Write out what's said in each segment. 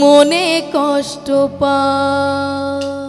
মনে কষ্ট পায়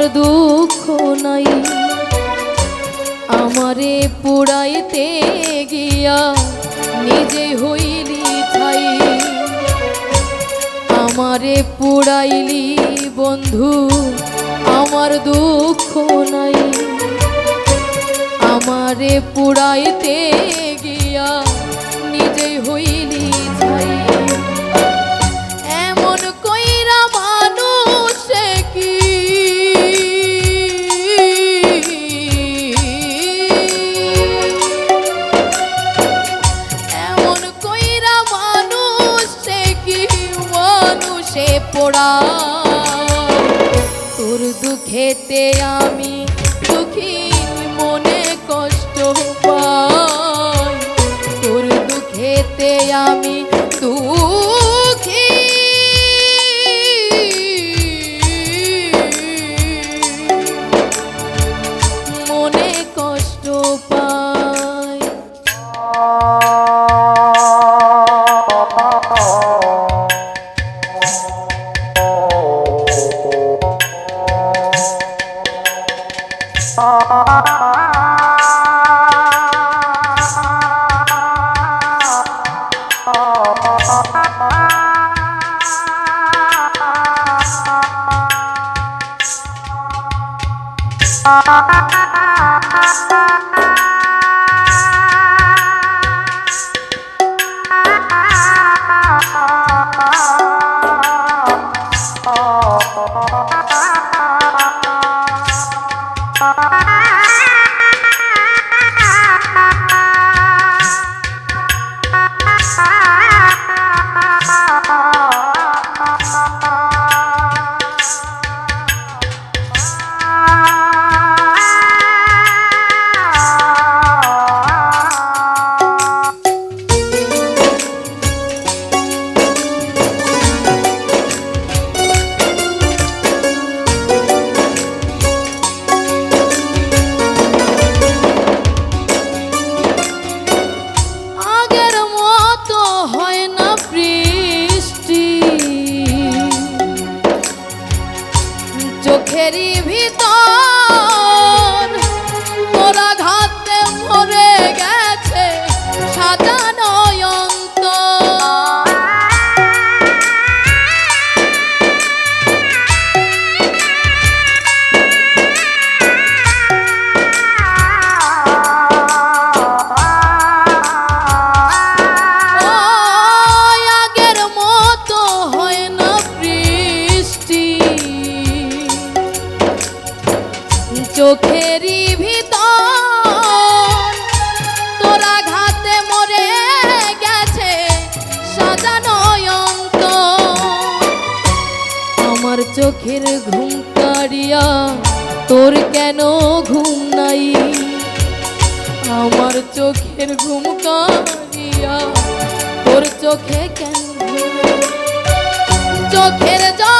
আমার দুঃখ নাই। আমারে পোড়াইতে গিয়া নিজে হইলি ছাই। আমারে পোড়াইলি বন্ধু, আমার দুঃখ নাই। আমারে পোড়াইতে গিয়া নিজে হইলি ছাই। চোখের ঘুম কারিয়া তোর কেন ঘুম নাই? আমার চোখের ঘুম কাড়িয়া, তোর চোখে কেন চোখের জলে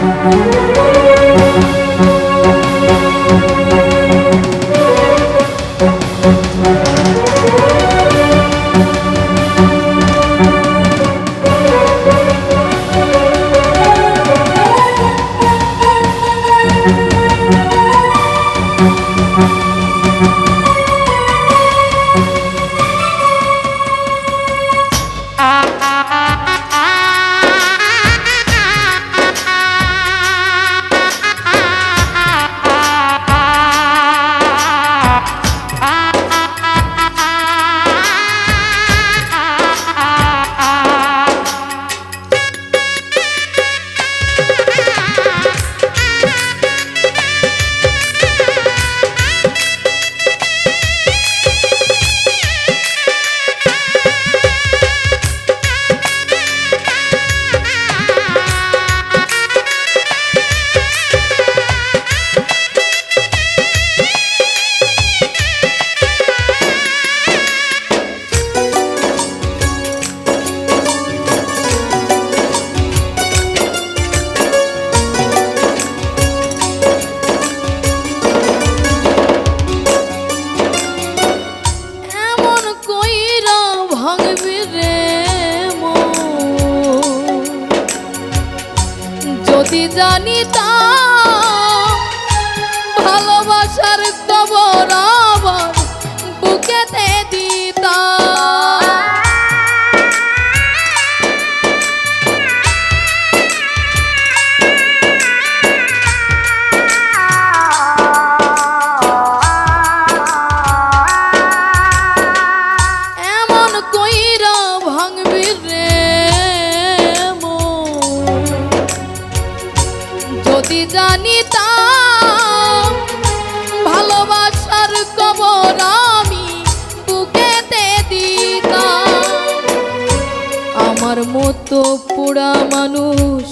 জানি আমার মতো পোড়া মানুষ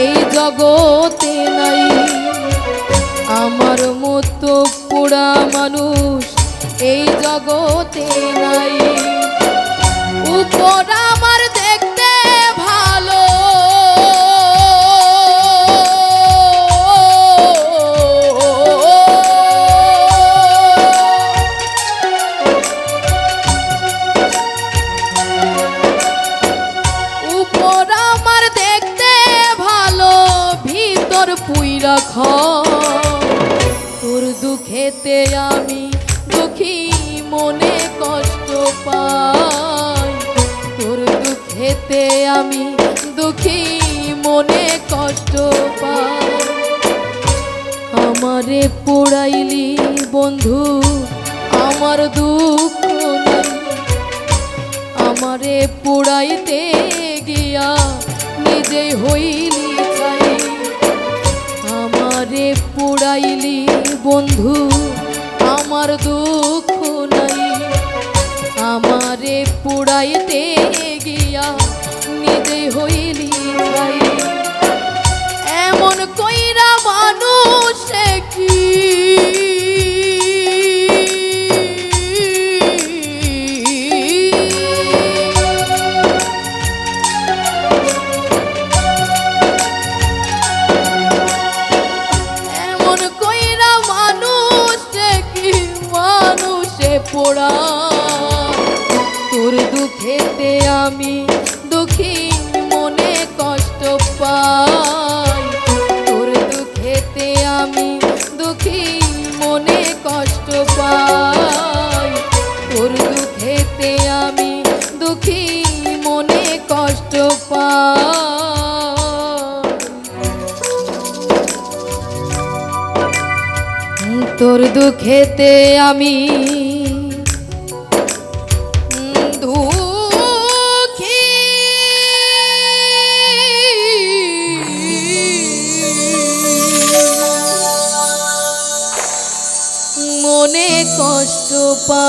এই জগতে নাই। আমার মতো পোড়া মানুষ এই জগতে দুঃখেতে আমি দুঃখী মনে কষ্ট পাই। তোর দুঃখেতে আমি দুঃখী মনে কষ্ট পাই। আমারে পোড়াইলি বন্ধু, আমার দুঃখ আমারে পোড়াইতে গিয়া নিজে হইলি চাই আমারে পোড়াইলি বন্ধু আমার দুঃখ নাই। আমারে পুড়াইতে গিয়া নিজে হইলি এমন কইরা মানুষ কি দুঃখেতে আমি মনে কষ্ট পা